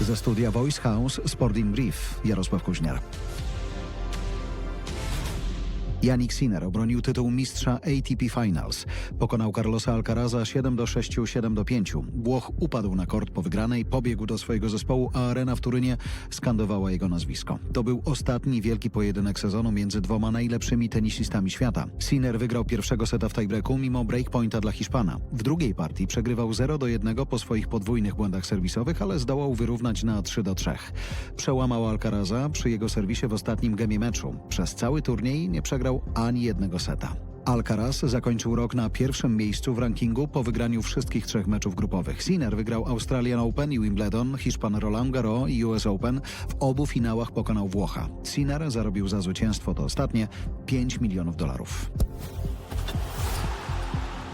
Ze studia Voice House Sporting Brief Jarosław Kuźniar. Janik Sinner obronił tytuł mistrza ATP Finals. Pokonał Carlosa Alcaraza 7 do 6, 7 do 5. Włoch upadł na kort po wygranej, pobiegł do swojego zespołu, a arena w Turynie skandowała jego nazwisko. To był ostatni wielki pojedynek sezonu między dwoma najlepszymi tenisistami świata. Sinner wygrał pierwszego seta w tiebreaku mimo breakpointa dla Hiszpana. W drugiej partii przegrywał 0 do 1 po swoich podwójnych błędach serwisowych, ale zdołał wyrównać na 3 do 3. Przełamał Alcaraza przy jego serwisie w ostatnim gemie meczu. Przez cały turniej nie przegrał ani jednego seta. Alcaraz zakończył rok na pierwszym miejscu w rankingu po wygraniu wszystkich trzech meczów grupowych. Sinner wygrał Australian Open i Wimbledon, Hiszpan Roland Garros i US Open. W obu finałach pokonał Włocha. Sinner zarobił za zwycięstwo to ostatnie 5 milionów dolarów.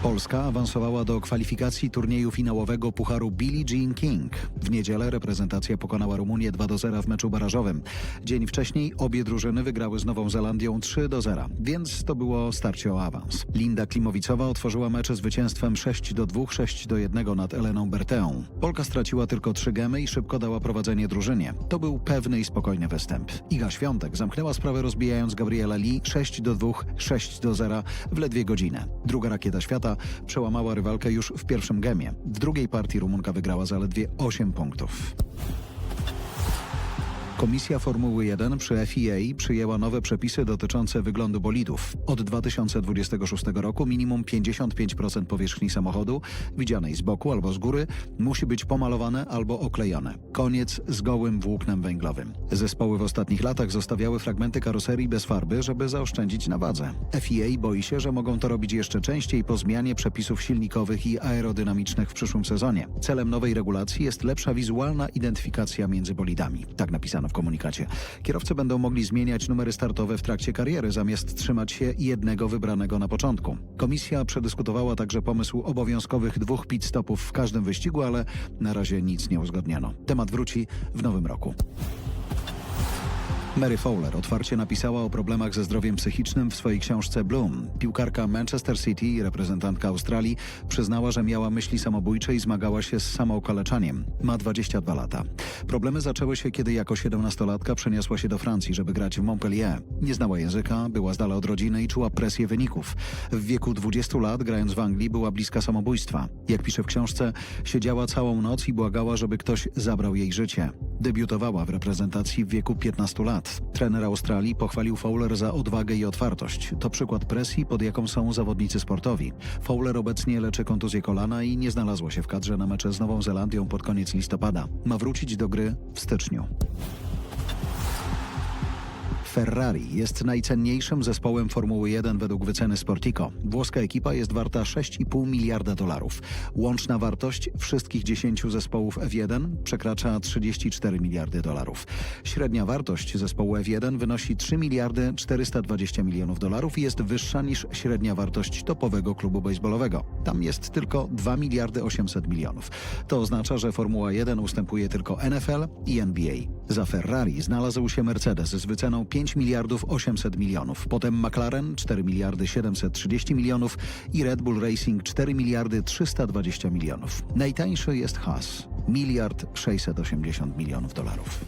Polska awansowała do kwalifikacji turnieju finałowego Pucharu Billie Jean King. W niedzielę reprezentacja pokonała Rumunię 2 do 0 w meczu barażowym. Dzień wcześniej obie drużyny wygrały z Nową Zelandią 3 do 0, więc to było starcie o awans. Linda Klimowicowa otworzyła mecz zwycięstwem 6 do 2, 6 do 1 nad Eleną Berteą. Polka straciła tylko trzy gemy i szybko dała prowadzenie drużynie. To był pewny i spokojny występ. Iga Świątek zamknęła sprawę rozbijając Gabriela Lee 6 do 2, 6 do 0 w ledwie godzinę. Druga rakieta świata przełamała rywalkę już w pierwszym gemie. W drugiej partii Rumunka wygrała zaledwie 8 punktów. Komisja Formuły 1 przy FIA przyjęła nowe przepisy dotyczące wyglądu bolidów. Od 2026 roku minimum 55% powierzchni samochodu, widzianej z boku albo z góry, musi być pomalowane albo oklejone. Koniec z gołym włóknem węglowym. Zespoły w ostatnich latach zostawiały fragmenty karoserii bez farby, żeby zaoszczędzić na wadze. FIA boi się, że mogą to robić jeszcze częściej po zmianie przepisów silnikowych i aerodynamicznych w przyszłym sezonie. Celem nowej regulacji jest lepsza wizualna identyfikacja między bolidami. Tak napisano w komunikacie. Kierowcy będą mogli zmieniać numery startowe w trakcie kariery, zamiast trzymać się jednego wybranego na początku. Komisja przedyskutowała także pomysł obowiązkowych dwóch pit stopów w każdym wyścigu, ale na razie nic nie uzgodniono. Temat wróci w nowym roku. Mary Fowler otwarcie napisała o problemach ze zdrowiem psychicznym w swojej książce Bloom. Piłkarka Manchester City i reprezentantka Australii przyznała, że miała myśli samobójcze i zmagała się z samookaleczaniem. Ma 22 lata. Problemy zaczęły się, kiedy jako 17-latka przeniosła się do Francji, żeby grać w Montpellier. Nie znała języka, była z dala od rodziny i czuła presję wyników. W wieku 20 lat, grając w Anglii, była bliska samobójstwa. Jak pisze w książce, siedziała całą noc i błagała, żeby ktoś zabrał jej życie. Debiutowała w reprezentacji w wieku 15 lat. Trener Australii pochwalił Fowler za odwagę i otwartość. To przykład presji, pod jaką są zawodnicy sportowi. Fowler obecnie leczy kontuzję kolana i nie znalazła się w kadrze na mecze z Nową Zelandią pod koniec listopada. Ma wrócić do gry w styczniu. Ferrari jest najcenniejszym zespołem Formuły 1 według wyceny Sportico. Włoska ekipa jest warta 6,5 miliarda dolarów. Łączna wartość wszystkich 10 zespołów F1 przekracza 34 miliardy dolarów. Średnia wartość zespołu F1 wynosi 3 miliardy 420 milionów dolarów i jest wyższa niż średnia wartość topowego klubu baseballowego. Tam jest tylko 2 miliardy 800 milionów. To oznacza, że Formuła 1 ustępuje tylko NFL i NBA. Za Ferrari znalazł się Mercedes z wyceną 5 miliardów 800 milionów, potem McLaren 4 miliardy 730 milionów i Red Bull Racing 4 miliardy 320 milionów. Najtańszy jest Haas miliard 680 milionów dolarów.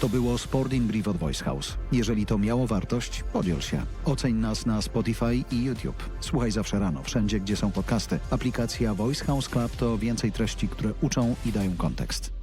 To było Sporting Brief od Voice House. Jeżeli to miało wartość, podziel się. Oceń nas na Spotify i YouTube. Słuchaj zawsze rano, wszędzie gdzie są podcasty. Aplikacja Voice House Club to więcej treści, które uczą i dają kontekst.